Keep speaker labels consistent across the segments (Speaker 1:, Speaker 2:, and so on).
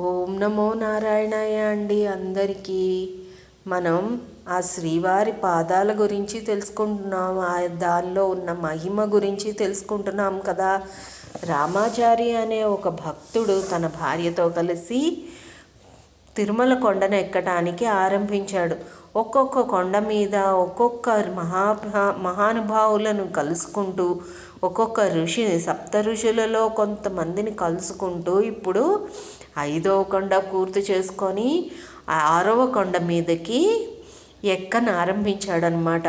Speaker 1: ఓం నమో నారాయణాయ అండి అందరికీ. మనం ఆ శ్రీవారి పాదాల గురించి తెలుసుకుంటున్నాం ఆ దానిలో ఉన్న మహిమ గురించి తెలుసుకుంటున్నాం కదా. రామాచారి అనే ఒక భక్తుడు తన భార్యతో కలిసి తిరుమల కొండను ఎక్కటానికి ఆరంభించాడు. ఒక్కొక్క కొండ మీద ఒక్కొక్క మహా మహానుభావులను కలుసుకుంటూ ఒక్కొక్క ఋషి సప్త ఋషులలో కొంతమందిని కలుసుకుంటూ ఇప్పుడు ఐదవ కొండ పూర్తి చేసుకొని ఆరవ కొండ మీదకి ఎక్కన ఆరంభించాడనమాట.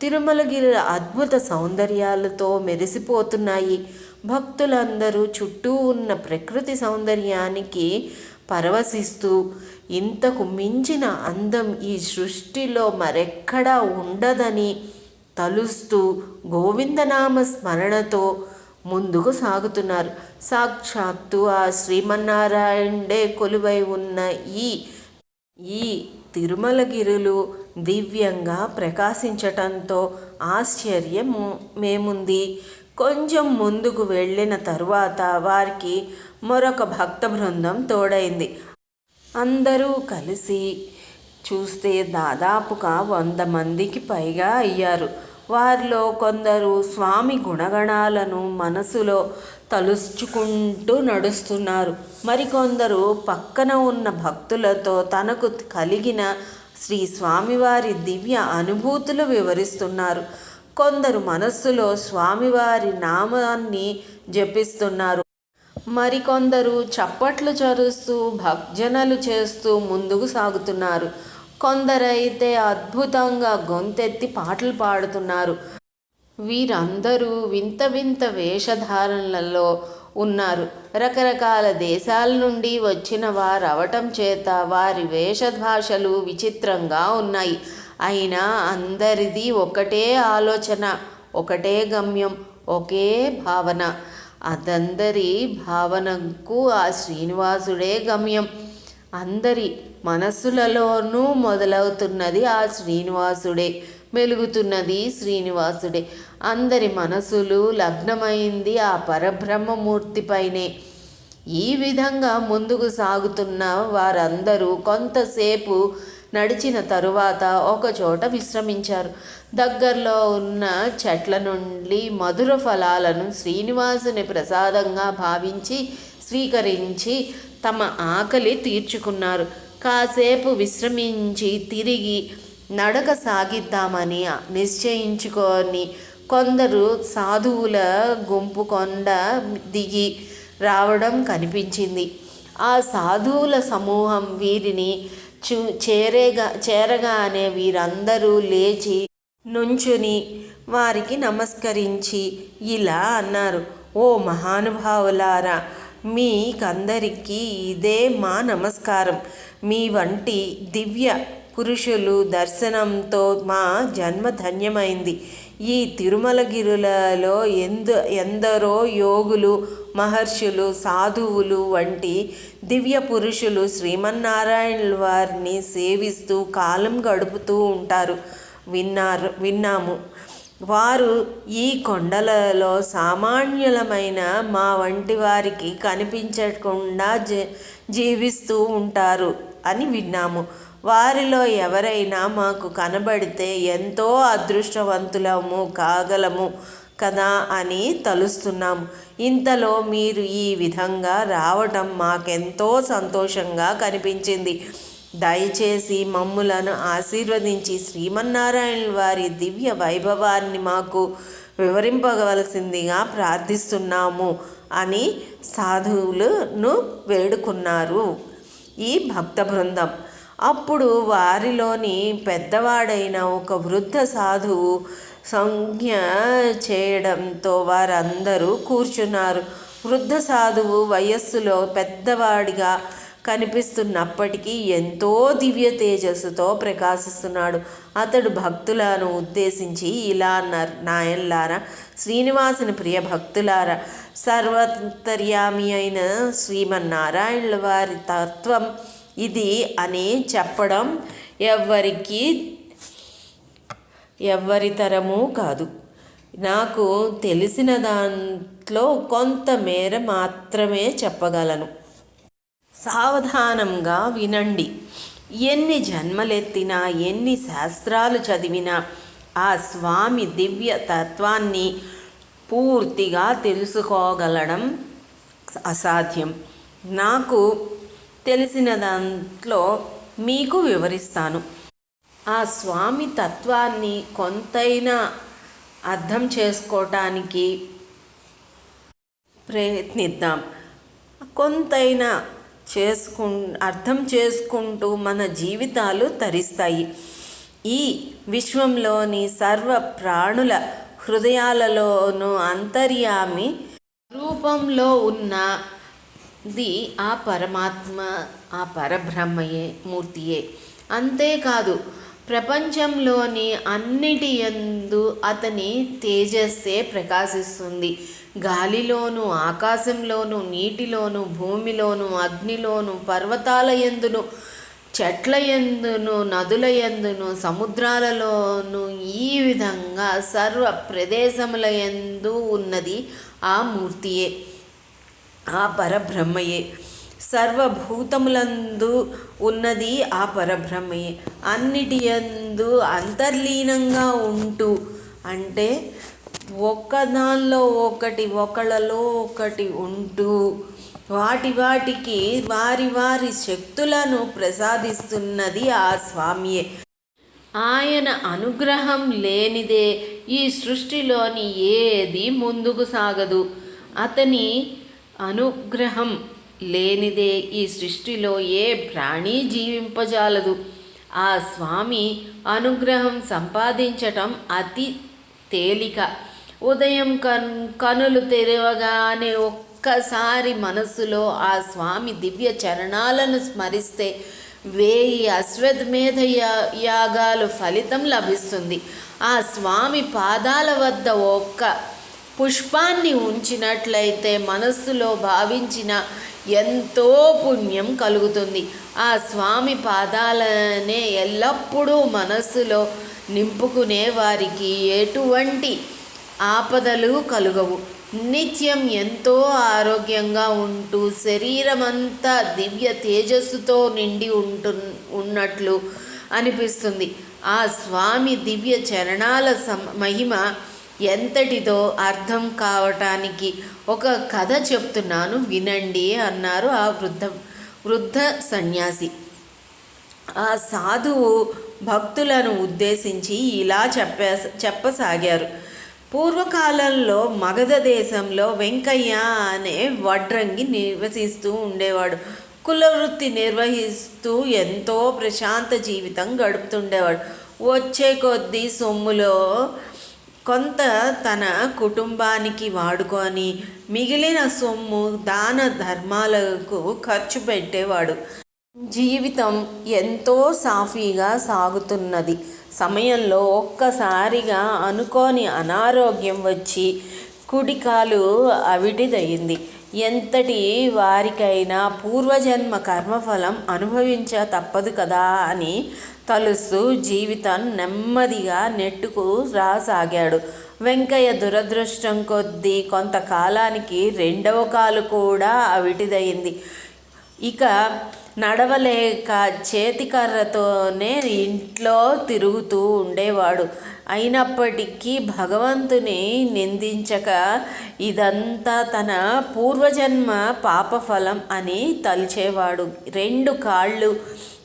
Speaker 1: తిరుమలగిరి అద్భుత సౌందర్యాలతో మెరిసిపోతున్నాయి. భక్తులందరూ చుట్టూ ఉన్న ప్రకృతి సౌందర్యానికి పరవశిస్తూ ఇంతకు మించిన అందం ఈ సృష్టిలో మరెక్కడా ఉండదని తలుస్తూ గోవిందనామ స్మరణతో ముందుకు సాగుతున్నారు. సాక్షాత్తు ఆ శ్రీమన్నారాయణే కొలువై ఉన్న ఈ ఈ తిరుమలగిరులు దివ్యంగా ప్రకాశించటంతో ఆశ్చర్యం మేముంది. కొంచెం ముందుకు వెళ్ళిన తరువాత వారికి మరొక భక్త బృందం తోడైంది. అందరూ కలిసి చూస్తే దాదాపుగా వంద మందికి పైగా అయ్యారు. వారిలో కొందరు స్వామి గుణగణాలను మనసులో తలుచుకుంటూ నడుస్తున్నారు. మరికొందరు పక్కన ఉన్న భక్తులతో తనకు కలిగిన శ్రీ స్వామివారి దివ్య అనుభూతులు వివరిస్తున్నారు. కొందరు మనస్సులో స్వామివారి నామాన్ని జపిస్తున్నారు. మరికొందరు చప్పట్లు చరుస్తూ భక్జనలు చేస్తూ ముందుకు సాగుతున్నారు. కొందరైతే అద్భుతంగా గొంతెత్తి పాటలు పాడుతున్నారు. వీరందరూ వింత వింత వేషధారణలలో ఉన్నారు. రకరకాల దేశాల నుండి వచ్చిన వారు అవటం చేత వారి వేషభాషలు విచిత్రంగా ఉన్నాయి. అయినా అందరిది ఒకటే ఆలోచన ఒకటే గమ్యం ఒకే భావన. అదందరి భావనకు ఆ శ్రీనివాసుడే గమ్యం. అందరి మనస్సులలోనూ మొదలవుతున్నది ఆ శ్రీనివాసుడే మెలుగుతున్నది శ్రీనివాసుడే. అందరి మనసులు లగ్నమైంది ఆ పరబ్రహ్మమూర్తిపైనే. ఈ విధంగా ముందుకు సాగుతున్న వారందరూ కొంతసేపు నడిచిన తరువాత ఒకచోట విశ్రమించారు. దగ్గరలో ఉన్న చెట్ల నుండి మధుర ఫలాలను శ్రీనివాసుని ప్రసాదంగా భావించి స్వీకరించి తమ ఆకలి తీర్చుకున్నారు. కాసేపు విశ్రమించి తిరిగి నడక సాగిద్దామని నిశ్చయించుకొని కొందరు సాధువుల గుంపు కొండ దిగి రావడం కనిపించింది. ఆ సాధువుల సమూహం వీరిని చూ చేరేగా చేరగానే వీరందరూ లేచి నుంచుని వారికి నమస్కరించి ఇలా అన్నారు ఓ మహానుభావులారా మీకందరికీ ఇదే మా నమస్కారం. మీ వంటి దివ్య పురుషులు దర్శనంతో మా జన్మ ధన్యమైంది. ఈ తిరుమలగిరులలో ఎందు ఎందరో యోగులు మహర్షులు సాధువులు వంటి దివ్య పురుషులు శ్రీమన్నారాయణ వారిని సేవిస్తూ కాలం గడుపుతూ ఉంటారు. విన్నారు విన్నాము. వారు ఈ కొండలలో సామాన్యులమైన మా వంటి వారికి కనిపించకుండా జీవిస్తూ ఉంటారు అని విన్నాము. వారిలో ఎవరైనా మాకు కనబడితే ఎంతో అదృష్టవంతులము కాగలము కదా అని తలుస్తున్నాము. ఇంతలో మీరు ఈ విధంగా రావటం మాకెంతో సంతోషంగా కనిపించింది. దయచేసి మమ్ములను ఆశీర్వదించి శ్రీమన్నారాయణ వారి దివ్య వైభవాన్ని మాకు వివరింపవలసిందిగా ప్రార్థిస్తున్నాము అని సాధువులను వేడుకున్నారు. ఈ భక్త బృందం. అప్పుడు వారిలోని పెద్దవాడైన ఒక వృద్ధ సాధువు సంజ్ఞ చేయడంతో వారందరూ కూర్చున్నారు. వృద్ధ సాధువు వయస్సులో పెద్దవాడిగా కనిపిస్తున్నప్పటికీ ఎంతో దివ్య తేజస్సుతో ప్రకాశిస్తున్నాడు. అతడు భక్తులను ఉద్దేశించి ఇలా అన్నారు. నాయన్లారా శ్రీనివాసుని ప్రియ భక్తులారా సర్వతర్యామి అయిన శ్రీమన్నారాయణుల వారి తత్వం ఇది అని చెప్పడం ఎవ్వరికి ఎవ్వరి తరము కాదు. నాకు తెలిసిన దాంట్లో కొంతమేర మాత్రమే చెప్పగలను. సావధానంగా వినండి. ఎన్ని జన్మలెత్తినా ఎన్ని శాస్త్రాలు చదివినా ఆ స్వామి దివ్య తత్వాన్ని పూర్తిగా తెలుసుకోగలడం అసాధ్యం. నాకు తెలిసిన దాంట్లో మీకు వివరిస్తాను. ఆ స్వామి తత్వాన్ని కొంతైనా అర్థం చేసుకోవటానికి ప్రయత్నిద్దాం. కొంతైనా చేసుకు అర్థం చేసుకుంటూ మన జీవితాలు తరిస్తాయి. ఈ విశ్వంలోని సర్వ ప్రాణుల హృదయాలలోనూ అంతర్యామి రూపంలో ఉన్నది ఆ పరమాత్మ ఆ పరబ్రహ్మయే మూర్తియే. అంతేకాదు ప్రపంచంలోని అన్నిటి యందు అతని తేజస్సే ప్రకాశిస్తుంది. గాలిలోను ఆకాశంలోను నీటిలోను భూమిలోను అగ్నిలోను పర్వతాల ఎందును చెట్ల ఎందును నదుల ఎందును సముద్రాలలోను ఈ విధంగా సర్వ ప్రదేశముల యందు ఉన్నది ఆ మూర్తియే ఆ పరబ్రహ్మయే. సర్వభూతములందు ఉన్నది ఆ పరబ్రహ్మే. అన్నిటి యందు అంతర్లీనంగా ఉంటూ అంటే ఒక్కదానిలో ఒకటి ఒకళ్ళలో ఒకటి ఉంటూ వాటి వాటికి వారి వారి శక్తులను ప్రసాదిస్తున్నది ఆ స్వామియే. ఆయన అనుగ్రహం లేనిదే ఈ సృష్టిలోని ఏది ముందుకు సాగదు. అతని అనుగ్రహం లేనిదే ఈ సృష్టిలో ఏ ప్రాణి జీవింపజాలదు. ఆ స్వామి అనుగ్రహం సంపాదించటం అతి తేలిక. ఉదయం కన్ కనులు తెరవగానే ఒక్కసారి మనస్సులో ఆ స్వామి దివ్య చరణాలను స్మరిస్తే వేయి అశ్వత్మేధ యా- యాగాలు ఫలితం లభిస్తుంది. ఆ స్వామి పాదాల వద్ద ఒక్క పుష్పాన్ని ఉంచినట్లయితే మనస్సులో భావించిన ఎంతో పుణ్యం కలుగుతుంది. ఆ స్వామి పాదాలనే ఎల్లప్పుడూ మనస్సులో నింపుకునే వారికి ఎటువంటి ఆపదలు కలుగవు. నిత్యం ఎంతో ఆరోగ్యంగా ఉంటూ శరీరమంతా దివ్య తేజస్సుతో నిండి ఉంటు ఉన్నట్లు అనిపిస్తుంది. ఆ స్వామి దివ్య చరణాల సమ మహిమ ఎంతటిదో అర్థం కావటానికి ఒక కథ చెప్తున్నాను వినండి అన్నారు ఆ వృద్ధ వృద్ధ సన్యాసి. ఆ సాధువు భక్తులను ఉద్దేశించి ఇలా చెప్పే చెప్పసాగారు. పూర్వకాలంలో మగధ దేశంలో వెంకయ్య అనే వడ్రంగి నివసిస్తూ ఉండేవాడు. కులవృత్తి నిర్వహిస్తూ ఎంతో ప్రశాంత జీవితం గడుపుతుండేవాడు. వచ్చే కొద్దీ సొమ్ములో కొంత తన కుటుంబానికి వాడుకొని మిగిలిన సొమ్ము దాన ధర్మాలకు ఖర్చు పెట్టేవాడు. జీవితం ఎంతో సాఫీగా సాగుతున్నది. సమయంలో ఒక్కసారిగా అనుకోని అనారోగ్యం వచ్చి కుడికాలు అవిటిదయ్యింది. ఎంతటి వారికైనా పూర్వజన్మ కర్మఫలం అనుభవించ తప్పదు కదా అని తలుస్తూ జీవితం నెమ్మదిగా నెట్టుకు రాసాగాడు. వెంకయ్య దురదృష్టం కొద్దీ కొంతకాలానికి రెండవ కాలు కూడా అవిటిదయింది ఇక నడవలేక చేతికర్రతోనే ఇంట్లో తిరుగుతూ ఉండేవాడు. అయినప్పటికీ భగవంతుని నిందించక ఇదంతా తన పూర్వజన్మ పాపఫలం అని తలిచేవాడు. రెండు కాళ్ళు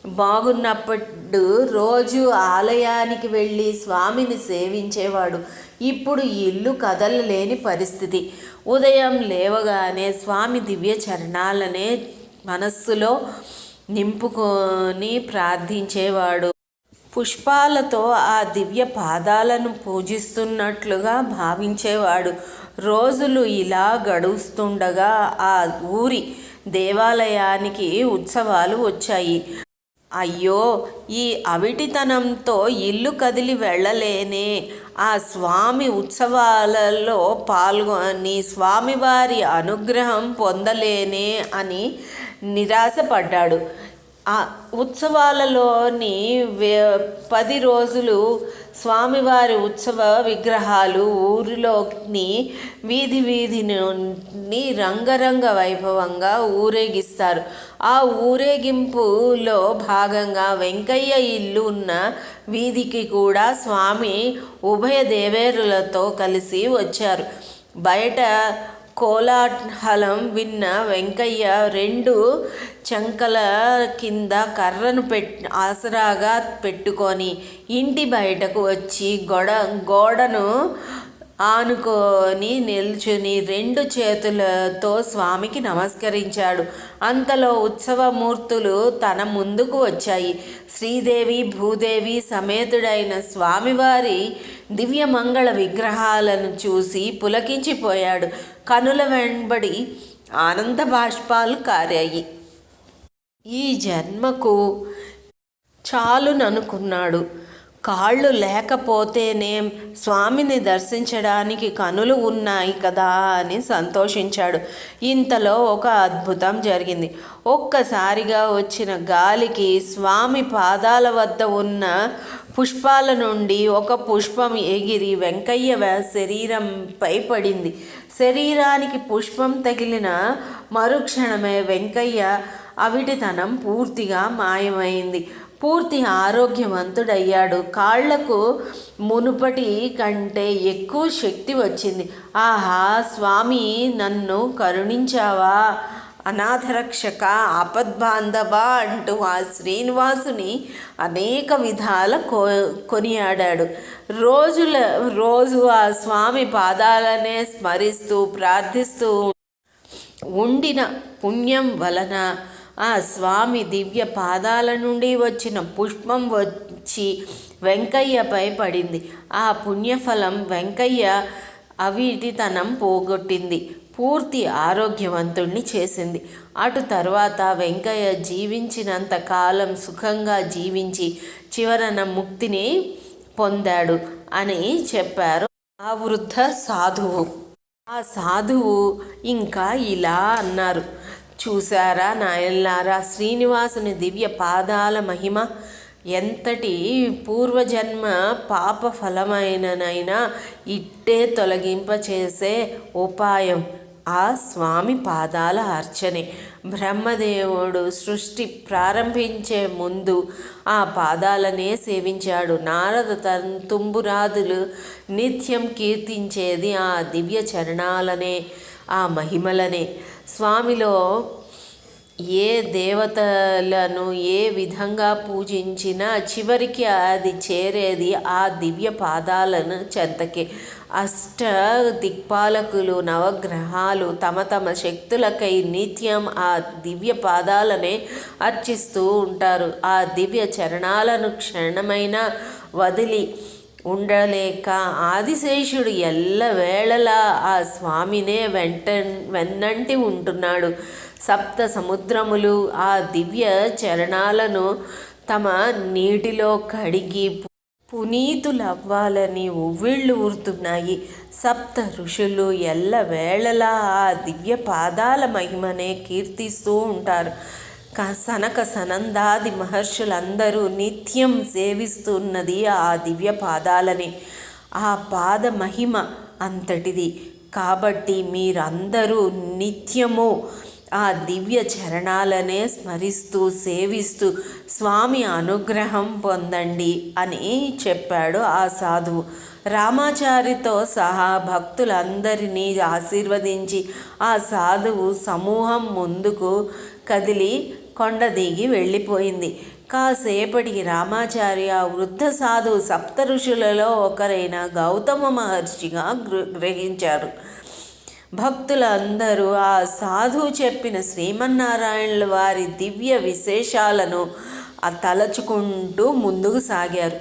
Speaker 1: బాగున్నప్పుడు రోజు ఆలయానికి వెళ్ళి స్వామిని సేవించేవాడు. ఇప్పుడు ఇల్లు కదలలేని పరిస్థితి. ఉదయం లేవగానే స్వామి దివ్య చరణాలనే మనస్సులో నింపుకొని ప్రార్థించేవాడు. పుష్పాలతో ఆ దివ్య పాదాలను పూజిస్తున్నట్లుగా భావించేవాడు. రోజులు ఇలా గడుస్తుండగా ఆ ఊరి దేవాలయానికి ఉత్సవాలు వచ్చాయి. అయ్యో ఈ అవిటితనంతో ఇల్లు కదిలి వెళ్ళలేనే. ఆ స్వామి ఉత్సవాలలో పాల్గొని స్వామివారి అనుగ్రహం పొందలేనే అని నిరాశపడ్డాడు. ఆ ఉత్సవాలలోని వే- పది రోజులు స్వామివారి ఉత్సవ విగ్రహాలు ఊరిలోని వీధి వీధిని నుండి రంగరంగ వైభవంగా ఊరేగిస్తారు. ఆ ఊరేగింపులో భాగంగా వెంకయ్య ఇల్లు ఉన్న వీధికి కూడా స్వామి ఉభయ దేవేరులతో కలిసి వచ్చారు. బయట కోలాహలం విన్న వెంకయ్య రెండు చంకల కింద కర్రను పెట్ ఆసరాగా పెట్టుకొని ఇంటి బయటకు వచ్చి గోడ గోడను ఆనుకొని నిల్చుని రెండు చేతులతో స్వామికి నమస్కరించాడు. అంతలో ఉత్సవమూర్తులు తన ముందుకు వచ్చాయి. శ్రీదేవి భూదేవి సమేతుడైన స్వామివారి దివ్యమంగళ విగ్రహాలను చూసి పులకించిపోయాడు. కనుల వెంబడి ఆనంద బాష్పాలు కారాయి. ఈ జన్మకు చాలుననుకున్నాడు. కాళ్ళు లేకపోతేనే స్వామిని దర్శించడానికి కనులు ఉన్నాయి కదా అని సంతోషించాడు. ఇంతలో ఒక అద్భుతం జరిగింది. ఒక్కసారిగా వచ్చిన గాలికి స్వామి పాదాల వద్ద ఉన్న పుష్పాల నుండి ఒక పుష్పం ఎగిరి వెంకయ్య శరీరంపై పడింది శరీరానికి పుష్పం తగిలిన మరుక్షణమే వెంకయ్య అవిటితనం పూర్తిగా మాయమైంది. పూర్తి ఆరోగ్యవంతుడయ్యాడు. కాళ్ళకు మునుపటి కంటే ఎక్కువ శక్తి వచ్చింది. ఆహా స్వామి నన్ను కరుణించావా? అనాథరక్షక ఆపద్బాంధవ అంటూ ఆ శ్రీనివాసుని అనేక విధాల కొ కొనియాడాడు. రోజుల రోజు ఆ స్వామి పాదాలనే స్మరిస్తూ ప్రార్థిస్తూ ఉండిన పుణ్యం వలన ఆ స్వామి దివ్య పాదాల నుండి వచ్చిన పుష్పం వచ్చి వెంకయ్యపై పడింది. ఆ పుణ్యఫలం వెంకయ్య అవిటితనం పోగొట్టింది. పూర్తి ఆరోగ్యవంతుణ్ణి చేసింది. అటు తర్వాత వెంకయ్య జీవించినంత కాలం సుఖంగా జీవించి చివరన ముక్తిని పొందాడు అని చెప్పారు ఆ వృద్ధ సాధువు. ఆ సాధువు ఇంకా ఇలా అన్నారు. చూసారా నాయన్లారా శ్రీనివాసుని దివ్య పాదాల మహిమ ఎంతటి పూర్వజన్మ పాప ఫలమైననైనా ఇట్టే తొలగింపచేసే ఉపాయం ఆ స్వామి పాదాల అర్చనే. బ్రహ్మదేవుడు సృష్టి ప్రారంభించే ముందు ఆ పాదాలనే సేవించాడు. నారద తన్ తుంబురాదులు నిత్యం కీర్తించేది ఆ దివ్య చరణాలనే ఆ మహిమలనే. స్వామిలో ఏ దేవతలను ఏ విధంగా పూజించినా చివరికి అది చేరేది ఆ దివ్య పాదాలను చెంతకే. అష్ట దిక్పాలకులు నవగ్రహాలు తమ తమ శక్తులకై నిత్యం ఆ దివ్య పాదాలనే అర్చిస్తూ ఉంటారు. ఆ దివ్య చరణాలను క్షణమైన వదిలి ఉండలేక ఆదిశేషుడు ఎల్లవేళలా ఆ స్వామినే వెంట వెన్నంటి ఉంటున్నాడు. సప్త సముద్రములు ఆ దివ్య చరణాలను తమ నీటిలో కడిగి పునీతులవ్వాలని ఉవ్విళ్ళు ఊరుతున్నాయి. సప్త ఋషులు ఎల్లవేళలా ఆ దివ్య పాదాల మహిమనే కీర్తిస్తూ ఉంటారు. క- సనక సనందాది మహర్షులందరూ నిత్యం సేవిస్తున్నది ఆ దివ్య పాదాలని. ఆ పాద మహిమ అంతటిది. కాబట్టి మీరందరూ నిత్యము ఆ దివ్య చరణాలనే స్మరిస్తూ సేవిస్తూ స్వామి అనుగ్రహం పొందండి అని చెప్పాడు ఆ సాధువు. రామాచారితో సహా భక్తులందరినీ ఆశీర్వదించి ఆ సాధువు సమూహం ముందుకు కదిలి కొండ దిగి వెళ్ళిపోయింది. కాసేపటికి రామాచారి ఆ వృద్ధ సాధువు సప్త ఋషులలో ఒకరైన గౌతమ మహర్షిగా గృ- గ్రహించారు. భక్తులందరూ ఆ సాధువు చెప్పిన శ్రీమన్నారాయణుల వారి దివ్య విశేషాలను తలచుకుంటూ ముందుకు సాగారు.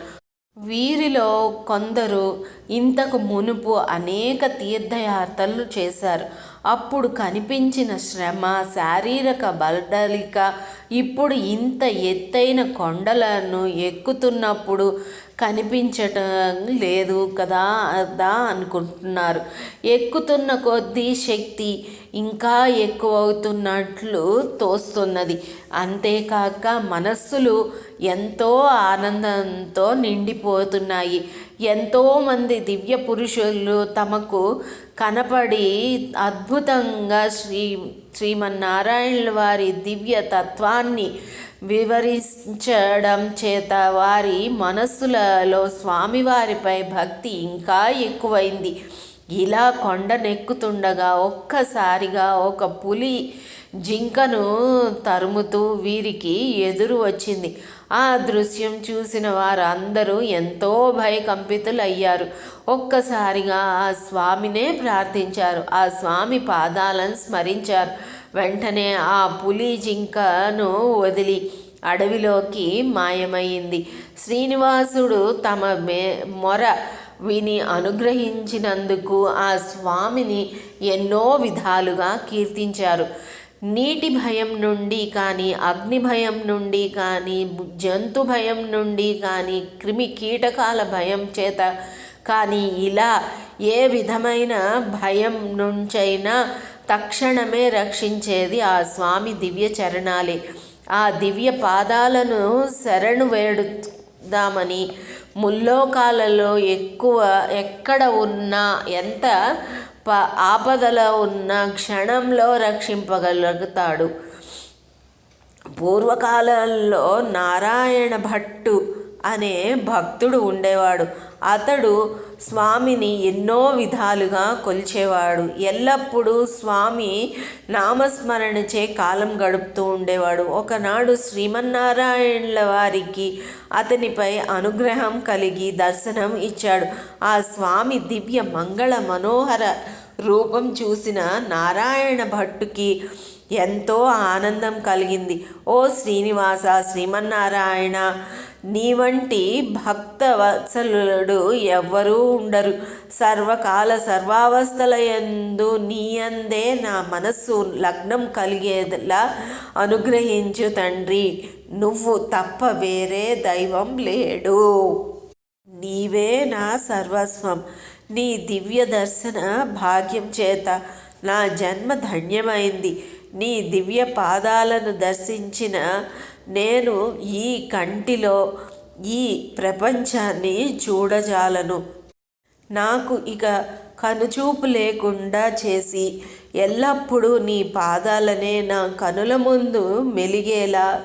Speaker 1: వీరిలో కొందరు ఇంతకు మునుపు అనేక తీర్థయాత్రలు చేశారు. అప్పుడు కనిపించిన శ్రమ శారీరక బలడలిక ఇప్పుడు ఇంత ఎత్తైన కొండలను ఎక్కుతున్నప్పుడు కనిపించటం లేదు కదా అదా అనుకుంటున్నారు. ఎక్కుతున్న కొద్దీ శక్తి ఇంకా ఎక్కువవుతున్నట్లు తోస్తున్నది. అంతేకాక మనస్సులు ఎంతో ఆనందంతో నిండిపోతున్నాయి. ఎంతోమంది దివ్య పురుషులు తమకు కనపడి అద్భుతంగా శ్రీ శ్రీమన్నారాయణుల వారి దివ్య తత్వాన్ని వివరించడం చేత వారి మనస్సులలో స్వామివారిపై భక్తి ఇంకా ఎక్కువైంది. ఇలా కొండనెక్కుతుండగా ఒక్కసారిగా ఒక పులి జింకను తరుముతూ వీరికి ఎదురు వచ్చింది. ఆ దృశ్యం చూసిన వారందరూ ఎంతో భయకంపితులయ్యారు. ఒక్కసారిగా ఆ స్వామినే ప్రార్థించారు. ఆ స్వామి పాదాలను స్మరించారు. వెంటనే ఆ పులి జింకను వదిలి అడవిలోకి మాయమైంది. శ్రీనివాసుడు తమ మే మొర విని అనుగ్రహించినందుకు ఆ స్వామిని ఎన్నో విధాలుగా కీర్తించారు. నీటి భయం నుండి కానీ అగ్ని భయం నుండి కానీ జంతు భయం నుండి కానీ క్రిమి కీటకాల భయం చేత కానీ ఇలా ఏ విధమైన భయం నుంచైనా తక్షణమే రక్షించేది ఆ స్వామి దివ్య చరణాలే. ఆ దివ్య పాదాలను శరణు వేడుదామని ముల్లోకాలలో ఎక్కువ ఎక్కడ ఉన్నా ఎంత ప ఆపదలో ఉన్న క్షణంలో రక్షింపగలుగుతాడు. పూర్వకాలంలో నారాయణ భట్టు అనే భక్తుడు ఉండేవాడు. అతడు స్వామిని ఎన్నో విధాలుగా కొలిచేవాడు. ఎల్లప్పుడూ స్వామి నామస్మరణచే కాలం గడుపుతూ ఉండేవాడు. ఒకనాడు శ్రీమన్నారాయణుల వారికి అతనిపై అనుగ్రహం కలిగి దర్శనం ఇచ్చాడు. ఆ స్వామి దివ్య మంగళ మనోహర రూపం చూసిన నారాయణ భట్టుకి ఎంతో ఆనందం కలిగింది. ఓ శ్రీనివాస శ్రీమన్నారాయణ నీ వంటి భక్త వత్సలుడు ఎవ్వరూ ఉండరు. సర్వకాల సర్వావస్థల ఎందు నీ అందే నా మనస్సు లగ్నం కలిగేలా అనుగ్రహించు తండ్రి. నువ్వు తప్ప వేరే దైవం లేడు. నీవే నా సర్వస్వం. నీ దివ్య దర్శన భాగ్యం చేత నా జన్మ ధన్యమైంది. నీ దివ్య పాదాలను దర్శించిన నేను ఈ కంటిలో ఈ ప్రపంచాన్ని చూడజాలను. నాకు ఇక కనుచూపు లేకుండా చేసి ఎల్లప్పుడూ నీ పాదాలనే నా కనుల ముందు మెలిగేలా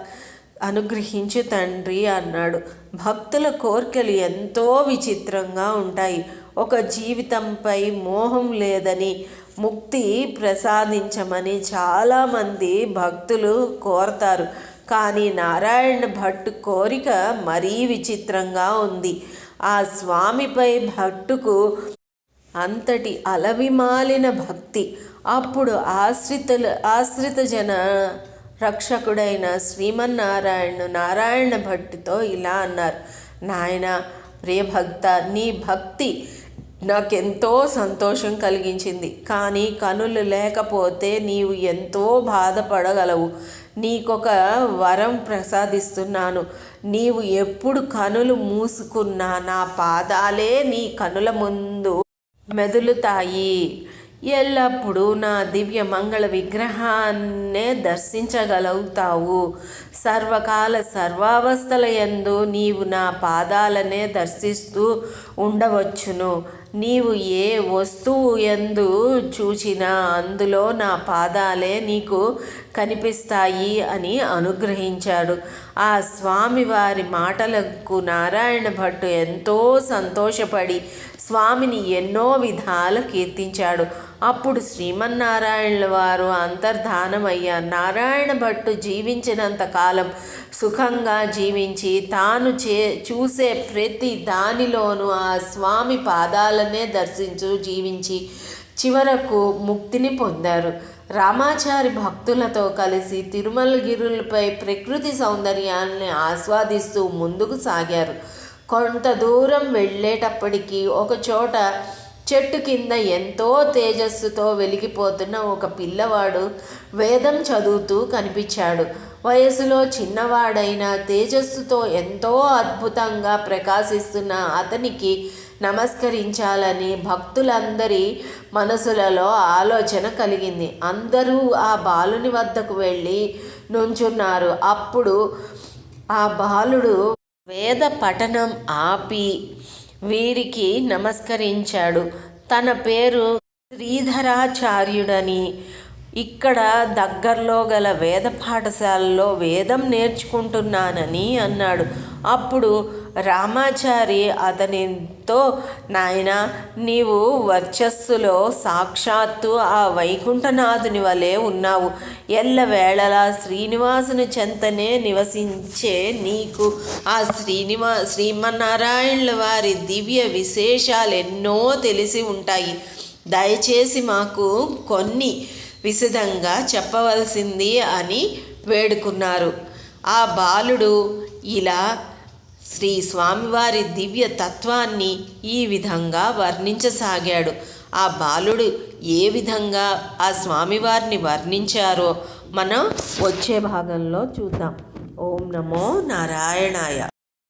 Speaker 1: అనుగ్రహించు తండ్రి అన్నాడు. భక్తుల కోర్కెలు ఎంతో విచిత్రంగా ఉంటాయి. ఒక జీవితంపై మోహం లేదని ముక్తి ప్రసాదించమని చాలామంది భక్తులు కోరతారు. కానీ నారాయణ భట్ కోరిక మరీ విచిత్రంగా ఉంది. ఆ స్వామిపై భట్టుకు అంతటి అలవిమాలిన భక్తి. అప్పుడు ఆశ్రితుల ఆశ్రిత జన రక్షకుడైన శ్రీమన్నారాయణ నారాయణ భట్టితో ఇలా అన్నారు. నాయన ప్రియభక్త నీ భక్తి నాకెంతో సంతోషం కలిగించింది. కానీ కనులు లేకపోతే నీవు ఎంతో బాధపడగలవు. నీకొక వరం ప్రసాదిస్తున్నాను. నీవు ఎప్పుడు కనులు మూసుకున్నా నా పాదాలే నీ కనుల ముందు మెదులుతాయి. ఎల్లప్పుడూ నా దివ్య మంగళ విగ్రహాన్నే దర్శించగలుగుతావు. సర్వకాల సర్వావస్థల ఎందు నీవు నా పాదాలనే దర్శిస్తూ ఉండవచ్చును. నీవు ఏ వస్తువు ఎందు చూచినా అందులో నా పాదాలే నీకు కనిపిస్తాయి అని అనుగ్రహించాడు. ఆ స్వామివారి మాటలకు నారాయణ భట్టు ఎంతో సంతోషపడి స్వామిని ఎన్నో విధాలు కీర్తించాడు. అప్పుడు శ్రీమన్నారాయణుల వారు అంతర్ధానమయ్యారు. నారాయణ భట్టు జీవించినంత కాలం సుఖంగా జీవించి తాను చే చూసే ప్రతి దానిలోనూ ఆ స్వామి పాదాలనే దర్శించు జీవించి చివరకు ముక్తిని పొందారు. రామాచారి భక్తులతో కలిసి తిరుమలగిరులపై ప్రకృతి సౌందర్యాన్ని ఆస్వాదిస్తూ ముందుకు సాగారు. కొంత దూరం వెళ్ళేటప్పటికీ ఒక చోట చెట్టు కింద ఎంతో తేజస్సుతో వెలిగిపోతున్న ఒక పిల్లవాడు వేదం చదువుతూ కనిపించాడు. వయసులో చిన్నవాడైన తేజస్సుతో ఎంతో అద్భుతంగా ప్రకాశిస్తున్న అతనికి నమస్కరించాలని భక్తులందరి మనసులలో ఆలోచన కలిగింది. అందరూ ఆ బాలుని వద్దకు వెళ్ళి నుంచున్నారు. అప్పుడు ఆ బాలుడు వేద పఠనం ఆపి వీరికి నమస్కరించాడు. తన పేరు శ్రీధరాచార్యుడని ఇక్కడ దగ్గరలో గల వేద పాఠశాలలో వేదం నేర్చుకుంటున్నానని అన్నాడు. అప్పుడు రామాచారి అతనితో నాయన నీవు వర్చస్సులో సాక్షాత్తు ఆ వైకుంఠనాథుని వలె ఉన్నావు. ఎల్లవేళలా శ్రీనివాసుని చెంతనే నివసించే నీకు ఆ శ్రీనివా శ్రీమన్నారాయణుల వారి దివ్య విశేషాలు ఎన్నో తెలిసి ఉంటాయి. దయచేసి మాకు కొన్ని విశదంగా చెప్పవలసింది అని వేడుకున్నారు. ఆ బాలుడు ఇలా శ్రీ స్వామివారి దివ్య తత్వాన్ని ఈ విధంగా వర్ణించసాగాడు. ఆ బాలుడు ఏ విధంగా ఆ స్వామివారిని వర్ణించారో మనం వచ్చే భాగంలో చూద్దాం. ఓం నమో నారాయణాయ.